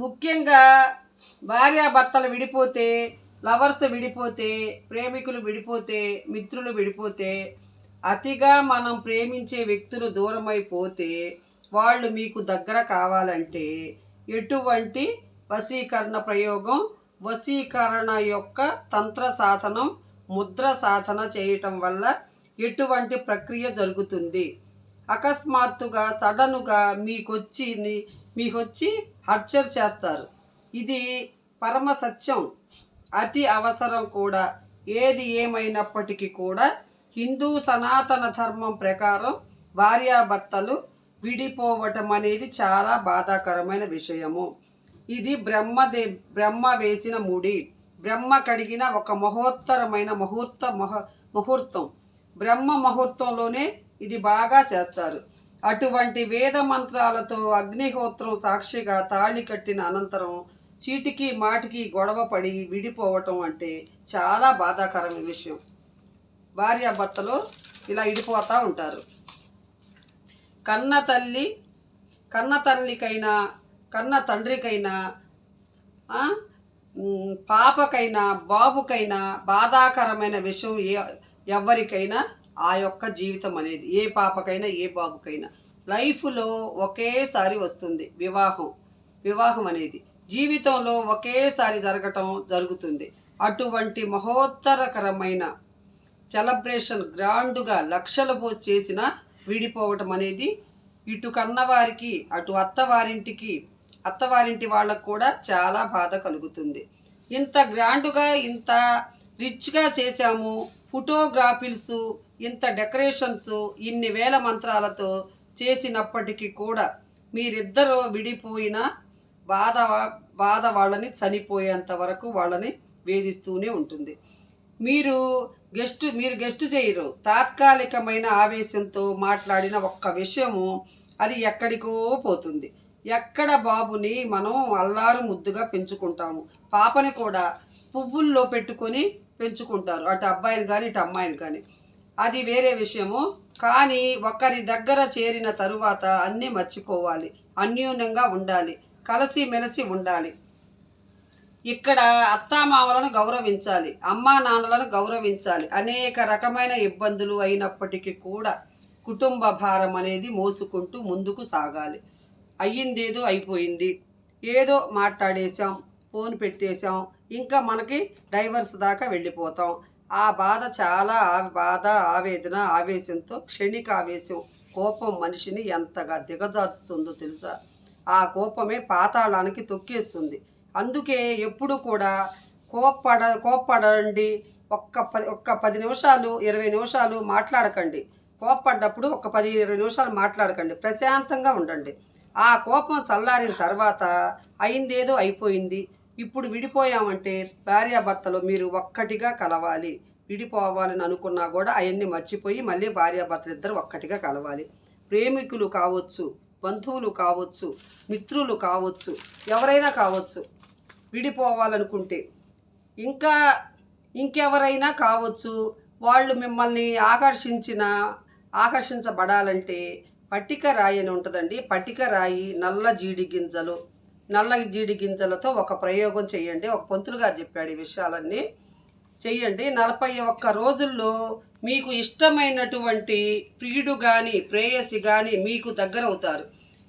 ముఖ్యంగా భార్యాభర్తలు విడిపోతే లవర్స్ విడిపోతే ప్రేమికులు విడిపోతే మిత్రులు విడిపోతే అతిగా మనం ప్రేమించే వ్యక్తులు దూరమైపోతే వాళ్ళు మీకు దగ్గర కావాలంటే ఎటువంటి వశీకరణ ప్రయోగం వశీకరణ యొక్క తంత్ర సాధనం ముద్ర సాధన చేయటం వల్ల ఎటువంటి ప్రక్రియ జరుగుతుంది. అకస్మాత్తుగా సడనుగా మీకొచ్చి మీకొచ్చి హర్చర్ చేస్తారు. ఇది పరమ సత్యం. అతి అవసరం కూడా. ఏది ఏమైనప్పటికీ కూడా హిందూ సనాతన ధర్మం ప్రకారం భార్యాభర్తలు విడిపోవటం అనేది చాలా బాధాకరమైన విషయము. ఇది బ్రహ్మదే బ్రహ్మ వేసిన ముడి. బ్రహ్మ కడిగిన ఒక మహోత్తరమైన ముహూర్త మహ ముహూర్తం. బ్రహ్మ ముహూర్తంలోనే ఇది బాగా చేస్తారు. అటువంటి వేద మంత్రాలతో అగ్నిహోత్రం సాక్షిగా తాళి కట్టిన అనంతరం చీటికి మాటికి గొడవ పడి విడిపోవటం అంటే చాలా బాధాకరమైన విషయం. భార్యాభర్తలు ఇలా విడిపోతూ ఉంటారు. కన్న తల్లి కన్న తల్లికైనా కన్న తండ్రికైనా పాపకైనా బాబుకైనా బాధాకరమైన విషయం ఎవ్వరికైనా ఎవరికైనా ఆ యొక్క జీవితం అనేది ఏ పాపకైనా ఏ బాబుకైనా. లైఫ్లో ఒకేసారి వస్తుంది వివాహం. వివాహం అనేది. జీవితంలో ఒకేసారి జరగటం జరుగుతుంది. అటువంటి మహోత్తరకరమైన సెలబ్రేషన్ గ్రాండ్గా లక్షల పోసి చేసిన విడిపోవటం అనేది ఇటు కన్నవారికి అటు అత్తవారింటికి అత్తవారింటి వాళ్ళకు కూడా చాలా బాధ కలుగుతుంది. ఇంత గ్రాండ్గా ఇంత రిచ్గా చేశాము ఫోటోగ్రాఫిల్స్ ఇంత డెకరేషన్స్ ఇన్ని వేల మంత్రాలతో చేసినప్పటికీ కూడా మీరిద్దరూ విడిపోయిన బాధ బాధ వాళ్ళని చనిపోయేంత వరకు వాళ్ళని వేధిస్తూనే ఉంటుంది. మీరు గెస్ట్ మీరు గెస్ట్ చేయరు. తాత్కాలికమైన ఆవేశంతో మాట్లాడిన ఒక్క విషయము అది ఎక్కడికో పోతుంది. ఎక్కడ బాబుని మనం అల్లారు ముద్దుగా పెంచుకుంటాము? పాపని కూడా పువ్వుల్లో పెట్టుకొని పెంచుకుంటారు. అటు అబ్బాయిని కానీ ఇటు అమ్మాయిని కానీ అది వేరే విషయము. కానీ ఒకరి దగ్గర చేరిన తరువాత అన్నీ మర్చిపోవాలి. అన్యూన్యంగా ఉండాలి. కలిసి మెలిసి ఉండాలి. ఇక్కడ అత్తామామలను గౌరవించాలి. అమ్మా నాన్నలను గౌరవించాలి. అనేక రకమైన ఇబ్బందులు అయినప్పటికీ కూడా కుటుంబ భారం అనేది మోసుకుంటూ ముందుకు సాగాలి. అయ్యిందేదో అయిపోయింది. ఏదో మాట్లాడేశాం ఫోన్ పెట్టేశాం ఇంకా మనకి డైవర్స్ దాకా వెళ్ళిపోతాం. ఆ బాధ చాలా బాధ ఆవేదన ఆవేశంతో క్షణిక ఆవేశం కోపం మనిషిని ఎంతగా దిగజార్చుతుందో తెలుసా? ఆ కోపమే పాతాళానికి తొక్కేస్తుంది. అందుకే ఎప్పుడు కూడా కోప్పడ కోప్పడండి. ఒక్క పది ఒక్క పది నిమిషాలు ఇరవై నిమిషాలు మాట్లాడకండి. కోప్పడ్డప్పుడు ఒక పది ఇరవై నిమిషాలు మాట్లాడకండి. ప్రశాంతంగా ఉండండి. ఆ కోపం చల్లారిన తర్వాత అయిందేదో అయిపోయింది. ఇప్పుడు విడిపోయామంటే భార్యాభర్తలు మీరు ఒక్కటిగా కలవాలి. విడిపోవాలని అనుకున్నా కూడా అవన్నీ మర్చిపోయి మళ్ళీ భార్యాభర్తలు ఇద్దరు ఒక్కటిగా కలవాలి. ప్రేమికులు కావచ్చు బంధువులు కావచ్చు మిత్రులు కావచ్చు ఎవరైనా కావచ్చు విడిపోవాలనుకుంటే ఇంకా ఇంకెవరైనా కావచ్చు. వాళ్ళు మిమ్మల్ని ఆకర్షించిన ఆకర్షించబడాలంటే పట్టిక రాయి అని ఉంటుందండి. పట్టిక రాయి నల్ల జీడి గింజలు నల్ల జీడి గింజలతో ఒక ప్రయోగం చేయండి. ఒక పంతులు గారు చెప్పాడు ఈ విషయాలన్నీ. చేయండి. నలభై ఒక్క రోజుల్లో మీకు ఇష్టమైనటువంటి ప్రియుడు కానీ ప్రేయసి కానీ మీకు దగ్గర అవుతారు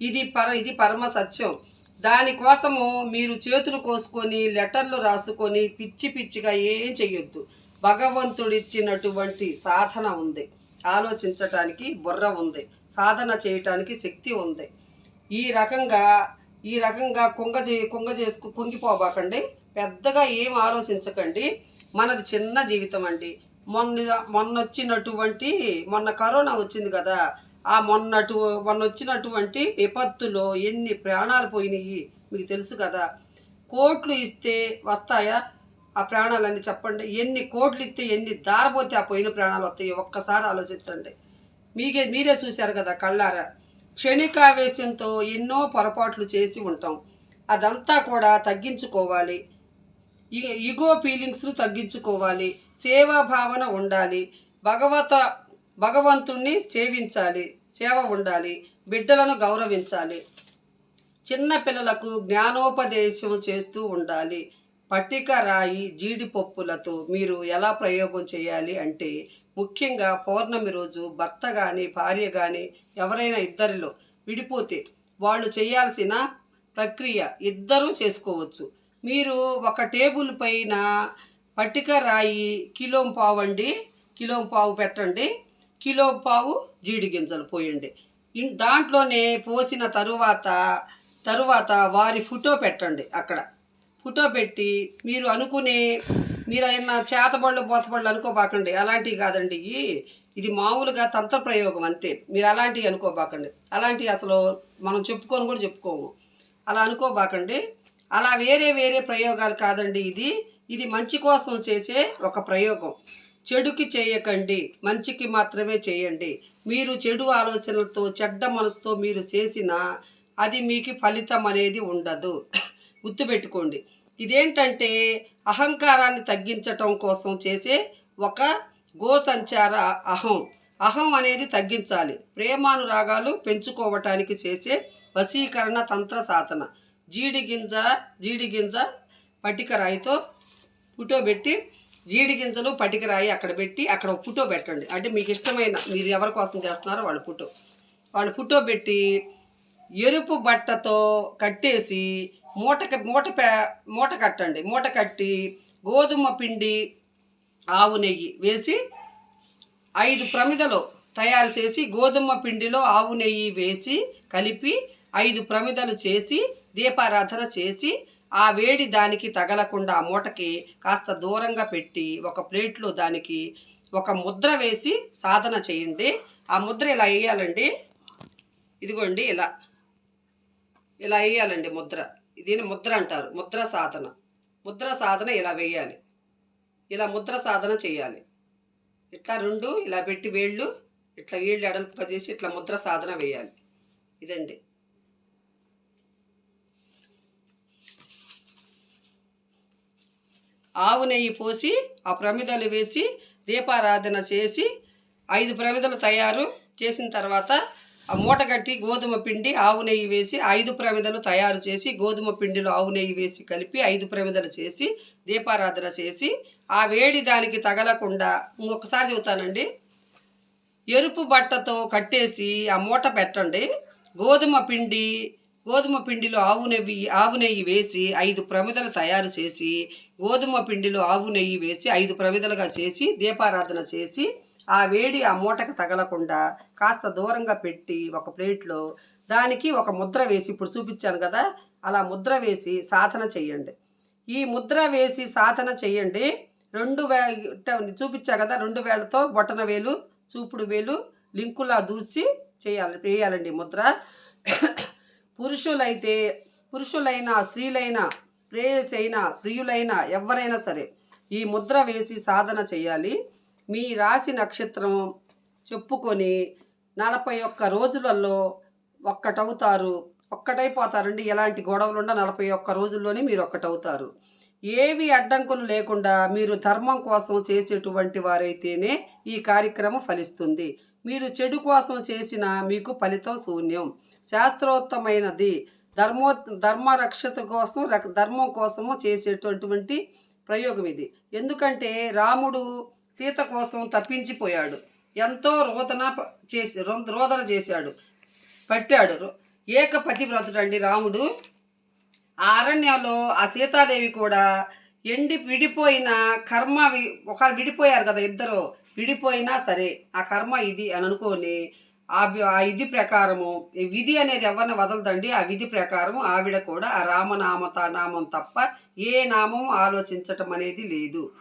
ఇది పర ఇది పరమ సత్యం. దానికోసము మీరు చేతులు కోసుకొని లెటర్లు రాసుకొని పిచ్చి పిచ్చిగా ఏం చెయ్యొద్దు. భగవంతుడిచ్చినటువంటి సాధన ఉంది. ఆలోచించటానికి బుర్ర ఉంది. సాధన చేయటానికి శక్తి ఉంది. ఈ రకంగా ఈ రకంగా కుంగ చే కుంగ చేసుకు కుంగిపోబాకండి. పెద్దగా ఏం ఆలోచించకండి. మనది చిన్న జీవితం అండి మొన్న మొన్న వచ్చినటువంటి మొన్న కరోనా వచ్చింది కదా. ఆ మొన్నటు మొన్న వచ్చినటువంటి విపత్తులో ఎన్ని ప్రాణాలు పోయినాయి మీకు తెలుసు కదా. కోట్లు ఇస్తే వస్తాయా? ఆ ప్రాణాలన్నీ చెప్పండి. ఎన్ని కోట్లు ఇస్తే ఎన్ని దారిపోతే ఆ పోయిన ప్రాణాలు వస్తాయి? ఒక్కసారి ఆలోచించండి. మీకే మీరే చూశారు కదా కళ్ళారా? క్షణికావేశంతో ఎన్నో పొరపాట్లు చేసి ఉంటాం. అదంతా కూడా తగ్గించుకోవాలి. ఈగో ఫీలింగ్స్ను తగ్గించుకోవాలి. సేవా భావన ఉండాలి. భగవత భగవంతుణ్ణి సేవించాలి. సేవ ఉండాలి. బిడ్డలను గౌరవించాలి. చిన్న పిల్లలకు జ్ఞానోపదేశం చేస్తూ ఉండాలి. పట్టిక రాయి జీడిపప్పులతో మీరు ఎలా ప్రయోగం చేయాలి అంటే ముఖ్యంగా పౌర్ణమి రోజు భర్త కానీ భార్య కానీ ఎవరైనా ఇద్దరిలో విడిపోతే వాళ్ళు చేయాల్సిన ప్రక్రియ ఇద్దరూ చేసుకోవచ్చు. మీరు ఒక టేబుల్ పైన పట్టిక రాయి కిలో పావు అండి కిలో పావు పెట్టండి కిలో పావు జీడి గింజలు పోయండి. దాంట్లోనే పోసిన తరువాత తరువాత వారి ఫోటో పెట్టండి అక్కడ. ఫోటో పెట్టి మీరు అనుకునే మీరు అయినా చేతబళ్ళు బోతబళ్ళు అనుకోబాకండి. అలాంటివి కాదండి. ఇది మామూలుగా తంత్ర ప్రయోగం అంతే. మీరు అలాంటివి అనుకోబాకండి. అలాంటివి అసలు మనం చెప్పుకొని కూడా చెప్పుకోము. అలా అనుకోబాకండి. అలా వేరే వేరే ప్రయోగాలు కాదండి ఇది. ఇది మంచి కోసం చేసే ఒక ప్రయోగం. చెడుకి చేయకండి. మంచికి మాత్రమే చేయండి. మీరు చెడు ఆలోచనలతో చెడ్డ మనసుతో మీరు చేసిన అది మీకు ఫలితం అనేది ఉండదు. గుర్తుపెట్టుకోండి. ఇదేంటంటే అహంకారాన్ని తగ్గించటం కోసం చేసే ఒక గోసంచార అహం. అహం అనేది తగ్గించాలి. ప్రేమానురాగాలు పెంచుకోవటానికి చేసే వశీకరణ తంత్ర సాధన. జీడి గింజ జీడి గింజ పట్టిక రాయితో ఫోటో పెట్టి జీడి గింజలు పట్టికరాయి అక్కడ పెట్టి అక్కడ ఒక ఫోటో పెట్టండి. అంటే మీకు ఇష్టమైన మీరు ఎవరి కోసం చేస్తున్నారో వాళ్ళ ఫోటో వాళ్ళు ఫోటో పెట్టి ఎరుపు బట్టతో కట్టేసి మూట మూట పే- మూట కట్టండి. మూట కట్టి గోధుమ పిండి ఆవు నెయ్యి వేసి ఐదు ప్రమిదలు తయారు చేసి గోధుమ పిండిలో ఆవు నెయ్యి వేసి కలిపి ఐదు ప్రమిదలు చేసి దీపారాధన చేసి ఆ వేడి దానికి తగలకుండా ఆ మూటకి కాస్త దూరంగా పెట్టి ఒక ప్లేట్లో దానికి ఒక ముద్ర వేసి సాధన చేయండి. ఆ ముద్ర ఇలా వేయాలండి? ఇదిగోండి ఇలా. ఇలా వేయాలండి ముద్ర. దీన్ని ముద్ర అంటారు. ముద్ర సాధన. ముద్ర సాధన ఇలా వేయాలి. ఇలా ముద్ర సాధన చేయాలి. ఇట్లా రెండు ఇలా పెట్టి వేళ్ళు ఇట్లా వేళ్ళు ఎడల్పుగా చేసి ఇట్లా ముద్ర సాధన వేయాలి. ఇదండి. ఆవు నెయ్యి పోసి ఆ ప్రమిదలు వేసి దీపారాధన చేసి ఐదు ప్రమిదలు తయారు చేసిన తర్వాత మూట కట్టి గోధుమ పిండి ఆవు నెయ్యి వేసి ఐదు ప్రమిదలు తయారు చేసి గోధుమ పిండిలో ఆవు నెయ్యి వేసి కలిపి ఐదు ప్రమిదలు చేసి దీపారాధన చేసి ఆ వేడి దానికి తగలకుండా ఇంకొకసారి చెబుతానండి. ఎరుపు బట్టతో కట్టేసి ఆ మూట పెట్టండి. గోధుమ పిండి గోధుమ పిండిలో ఆవు నెయ్యి ఆవు నెయ్యి వేసి ఐదు ప్రమిదలు తయారు చేసి గోధుమ పిండిలో ఆవు నెయ్యి వేసి ఐదు ప్రమిదలుగా చేసి దీపారాధన చేసి ఆ వేడి ఆ మూటకు తగలకుండా కాస్త దూరంగా పెట్టి ఒక ప్లేట్లో దానికి ఒక ముద్ర వేసి ఇప్పుడు చూపించాను కదా అలా ముద్ర వేసి సాధన చెయ్యండి ఈ ముద్ర వేసి సాధన చెయ్యండి రెండు వే చూపించా కదా రెండు వేలతో బొటన వేలు చూపుడు వేలు లింకులా దూసి చేయాలి వేయాలండి ముద్ర. పురుషులైతే పురుషులైనా స్త్రీలైనా ప్రేయస్ అయినా ప్రియులైన ఎవరైనా సరే ఈ ముద్ర వేసి సాధన చేయాలి. మీ రాశి నక్షత్రం చెప్పుకొని నలభై ఒక్క రోజులలో ఒక్కటవుతారు. ఒక్కటైపోతారండి. ఎలాంటి గొడవలు ఉండ నలభై ఒక్క రోజుల్లోనే మీరు ఒక్కటవుతారు. ఏవి అడ్డంకులు లేకుండా మీరు ధర్మం కోసం చేసేటువంటి వారైతేనే ఈ కార్యక్రమం ఫలిస్తుంది. మీరు చెడు కోసం చేసిన మీకు ఫలితం శూన్యం. శాస్త్రోత్తమైనది. ధర్మో ధర్మ రక్షత కోసం ధర్మం కోసము చేసేటటువంటి ప్రయోగం ఇది. ఎందుకంటే రాముడు సీత కోసం తప్పించిపోయాడు. ఎంతో రోదన చేసి రో- రోదన చేశాడు. పట్టాడు. రో- ఏకపతి వ్రతుడండి రాముడు. ఆ అరణ్యంలో ఆ సీతాదేవి కూడా ఎండి విడిపోయిన కర్మ ఒక విడిపోయారు కదా ఇద్దరు. విడిపోయినా సరే ఆ కర్మ ఇది అని అనుకొని ఆ ఆ ఇది ప్రకారము విధి అనేది ఎవరిని వదలదండి? ఆ విధి ప్రకారం ఆవిడ కూడా ఆ రామనామత నామం తప్ప ఏ నామం ఆలోచించటం అనేది లేదు.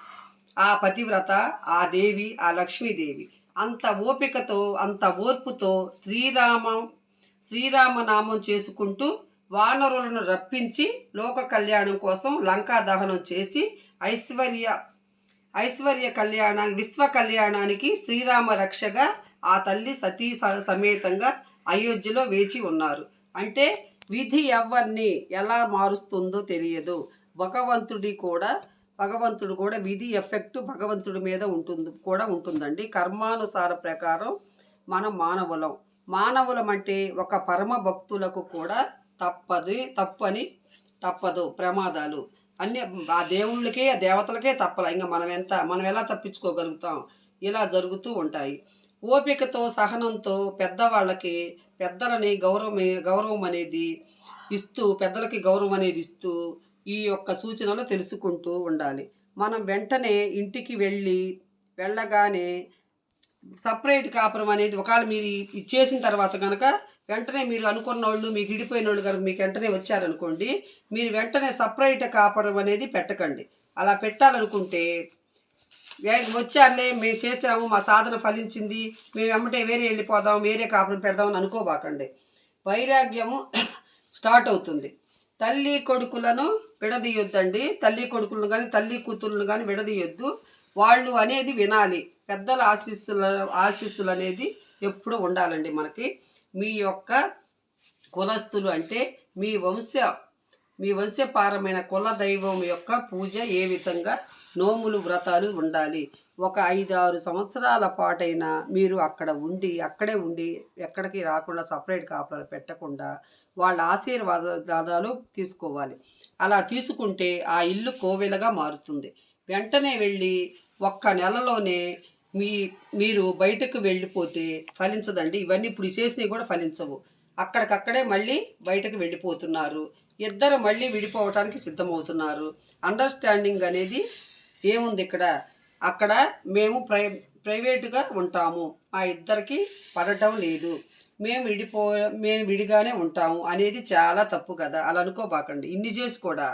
ఆ పతివ్రత ఆ దేవి ఆ లక్ష్మీదేవి. అంత ఓపికతో అంత ఓర్పుతో శ్రీరామం శ్రీరామనామం చేసుకుంటూ వానరులను రప్పించి లోక కళ్యాణం కోసం లంకా దహనం చేసి ఐశ్వర్య ఐశ్వర్య కళ్యాణ విశ్వ కళ్యాణానికి శ్రీరామ రక్షగా ఆ తల్లి సతీ స- సమేతంగా అయోధ్యలో వేచి ఉన్నారు. అంటే విధి ఎవరిని ఎలా మారుస్తుందో తెలియదు. భగవంతుడి కూడా భగవంతుడు కూడా విధి ఎఫెక్ట్ భగవంతుడి మీద ఉంటుంది కూడా ఉంటుందండి. కర్మానుసార ప్రకారం మనం మానవులం. మానవులం అంటే ఒక పరమ భక్తులకు కూడా తప్పది తప్పని తప్పదు ప్రమాదాలు. అన్ని ఆ దేవుళ్ళకే ఆ దేవతలకే తప్పల. ఇంకా మనం ఎంత మనం ఎలా తప్పించుకోగలుగుతాం? ఇలా జరుగుతూ ఉంటాయి. ఓపికతో సహనంతో పెద్దవాళ్ళకి పెద్దలని గౌరవం గౌరవం అనేది ఇస్తూ పెద్దలకి గౌరవం అనేది ఇస్తూ ఈ యొక్క సూచనలు తెలుసుకుంటూ ఉండాలి. మనం వెంటనే ఇంటికి వెళ్ళి వెళ్ళగానే సపరేట్ కాపురం అనేది ఒకవేళ మీరు ఇచ్చేసిన తర్వాత కనుక వెంటనే మీరు అనుకున్న వాళ్ళు మీకు ఇడిపోయిన వాళ్ళు కనుక మీకు వెంటనే వచ్చారనుకోండి మీరు వెంటనే సపరేట్ కాపురం అనేది పెట్టకండి. అలా పెట్టాలనుకుంటే వచ్చారులే మేము చేసాము మా సాధన ఫలించింది మేము వెంబటే వేరే వెళ్ళిపోదాం వేరే కాపురం పెడదామని అనుకోబాకండి. వైరాగ్యము స్టార్ట్ అవుతుంది. తల్లి కొడుకులను విడదీయొద్దండి. తల్లి కొడుకులను కానీ తల్లి కూతుర్లను కానీ విడదీయొద్దు. వాళ్ళు అనేది వినాలి. పెద్దల ఆశీస్సుల ఆశీస్సులు అనేది ఎప్పుడు ఉండాలండి మనకి. మీ యొక్క కులస్తులు అంటే మీ వంశ మీ వంశపారమైన కుల దైవం యొక్క పూజ ఏ విధంగా నోములు వ్రతాలు ఉండాలి. ఒక ఐదు ఆరు సంవత్సరాల పాటైనా మీరు అక్కడ ఉండి అక్కడే ఉండి ఎక్కడికి రాకుండా సపరేట్ కాపురాలు పెట్టకుండా వాళ్ళ ఆశీర్వాదాలు తీసుకోవాలి. అలా తీసుకుంటే ఆ ఇల్లు కోవెలగా మారుతుంది. వెంటనే వెళ్ళి ఒక్క నెలలోనే మీ మీరు బయటకు వెళ్ళిపోతే ఫలించదండి. ఇవన్నీ ఇప్పుడు చేసినవి కూడా ఫలించవు. అక్కడికక్కడే మళ్ళీ బయటకు వెళ్ళిపోతున్నారు. ఇద్దరు మళ్ళీ విడిపోవటానికి సిద్ధమవుతున్నారు. అండర్స్టాండింగ్ అనేది ఏముంది ఇక్కడ? అక్కడ మేము ప్రై ప్రైవేటుగా ఉంటాము. ఆ ఇద్దరికి పడటం లేదు. మేము విడిపో మేము విడిగానే ఉంటాము అనేది చాలా తప్పు కదా. అలా అనుకోబాకండి. ఇన్ని చేసి కూడా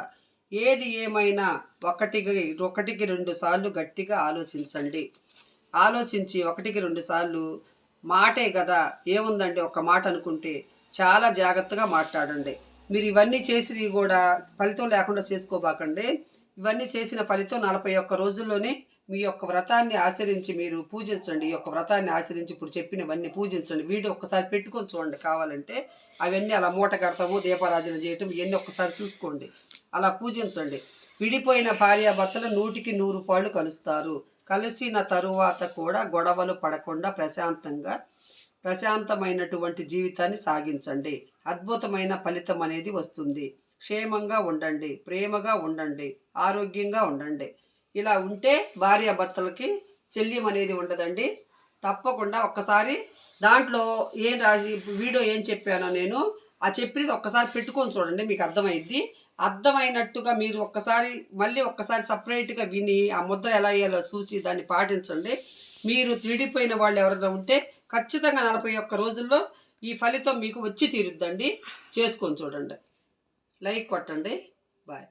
ఏది ఏమైనా ఒకటికి ఒకటికి రెండు సార్లు గట్టిగా ఆలోచించండి. ఆలోచించి ఒకటికి రెండు సార్లు మాటే కదా. ఏముందండి? ఒక మాట అనుకుంటే చాలా జాగ్రత్తగా మాట్లాడండి. మీరు ఇవన్నీ చేసినవి కూడా ఫలితం లేకుండా చేసుకోబాకండి. ఇవన్నీ చేసిన ఫలితం నలభై ఒక్క రోజుల్లోనే మీ యొక్క వ్రతాన్ని ఆచరించి మీరు పూజించండి. ఈ యొక్క వ్రతాన్ని ఆచరించి ఇప్పుడు చెప్పినవన్నీ పూజించండి. వీడియో ఒక్కసారి పెట్టుకొని చూడండి. కావాలంటే అవన్నీ అలా మూట కడతాము దీపారాజన చేయటం ఇవన్నీ ఒక్కసారి చూసుకోండి. అలా పూజించండి. విడిపోయిన భార్యాభర్తలు నూటికి నూరు పాళ్ళు కలుస్తారు. కలిసిన తరువాత కూడా గొడవలు పడకుండా ప్రశాంతంగా ప్రశాంతమైనటువంటి జీవితాన్ని సాగించండి. అద్భుతమైన ఫలితం అనేది వస్తుంది. క్షేమంగా ఉండండి ప్రేమగా ఉండండి ఆరోగ్యంగా ఉండండి. ఇలా ఉంటే భార్యాభర్తలకి శల్యం అనేది ఉండదండి. తప్పకుండా ఒక్కసారి దాంట్లో ఏం రాసి వీడియో ఏం చెప్పానో నేను ఆ చెప్పినది ఒక్కసారి పెట్టుకొని చూడండి మీకు అర్థమైద్ది. అర్థమైనట్టుగా మీరు ఒక్కసారి మళ్ళీ ఒక్కసారి సపరేట్గా విని ఆ ముద్ర ఎలా వేయాలో చూసి దాన్ని పాటించండి. మీరు తిడిపోయిన వాళ్ళు ఎవరైనా ఉంటే ఖచ్చితంగా నలభై ఒక్క రోజుల్లో ఈ ఫలితం మీకు వచ్చి తీరుద్దండి. చేసుకొని చూడండి. లైక్ కొట్టండి. బాయ్.